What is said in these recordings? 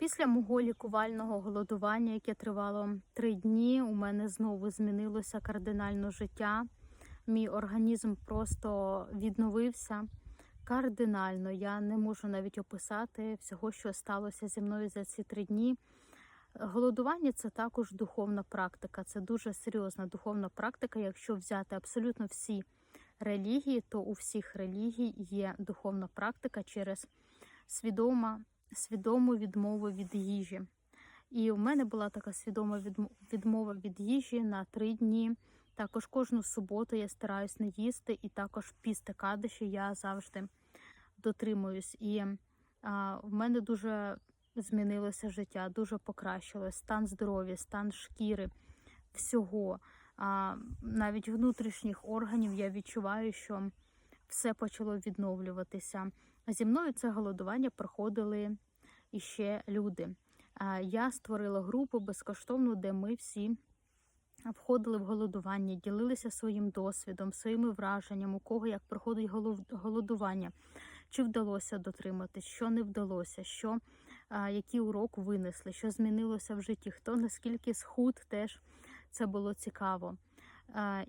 Після мого лікувального голодування, яке тривало три дні, у мене знову змінилося кардинально життя. Мій організм просто відновився кардинально. Я не можу навіть описати всього, що сталося зі мною за ці три дні. Голодування це також духовна практика, це дуже серйозна духовна практика. Якщо взяти абсолютно всі релігії, то у всіх релігій є духовна практика через свідома, свідому відмову від їжі. І у мене була така свідома відмова від їжі на три дні. Також кожну суботу я стараюсь не їсти, і також пісти кадиші я завжди дотримуюсь. І а, в мене дуже змінилося життя, дуже покращилось стан здоров'я, стан шкіри, всього. А, навіть внутрішніх органів я відчуваю, що все почало відновлюватися. Зі мною це голодування проходили іще люди. Я створила групу безкоштовну, де ми всі входили в голодування, ділилися своїм досвідом, своїми враженнями, у кого як проходить голодування, чи вдалося дотриматись, що не вдалося, що який урок винесли, що змінилося в житті, хто наскільки схуд, теж це було цікаво.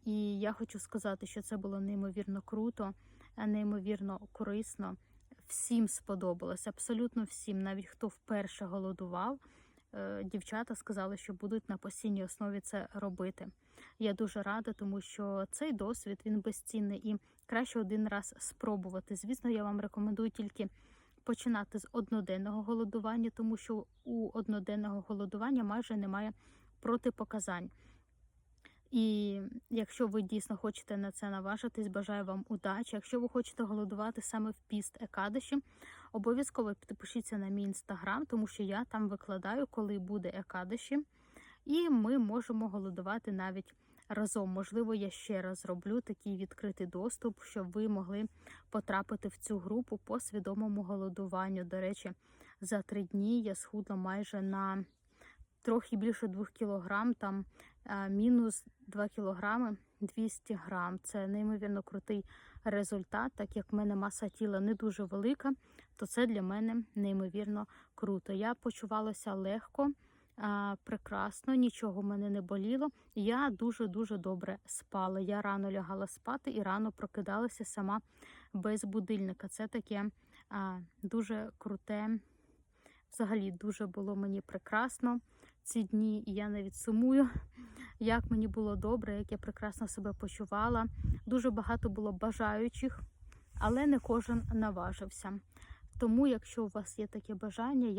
І я хочу сказати, що це було неймовірно круто, а, неймовірно корисно. Всім сподобалось, абсолютно всім, навіть хто вперше голодував. е, Дівчата сказали, що будуть на постійній основі це робити. Я дуже рада, тому що цей досвід він безцінний і краще один раз спробувати. Звісно, я вам рекомендую тільки починати з одноденного голодування, тому що у одноденного голодування майже немає протипоказань. І якщо ви дійсно хочете на це наважитись, бажаю вам удачі. Якщо ви хочете голодувати саме в піст Екадиші, обов'язково підпишіться на мій інстаграм, тому що я там викладаю, коли буде Екадиші, і ми можемо голодувати навіть разом. Можливо, я ще раз зроблю такий відкритий доступ, щоб ви могли потрапити в цю групу по свідомому голодуванню. До речі, за три дні я схудла майже на трохи більше 2 кілограм, там мінус 2 кілограми 200 грам. Це неймовірно крутий результат. Так як в мене маса тіла не дуже велика, то це для мене неймовірно круто. Я почувалася легко, прекрасно, нічого в мене не боліло. Я дуже-дуже добре спала. Я рано лягала спати і рано прокидалася сама без будильника. Це таке дуже круте. Взагалі дуже було мені прекрасно ці дні, я навіть сумую, як мені було добре, як я прекрасно себе почувала. Дуже багато було бажаючих, але не кожен наважився. Тому, якщо у вас є таке бажання,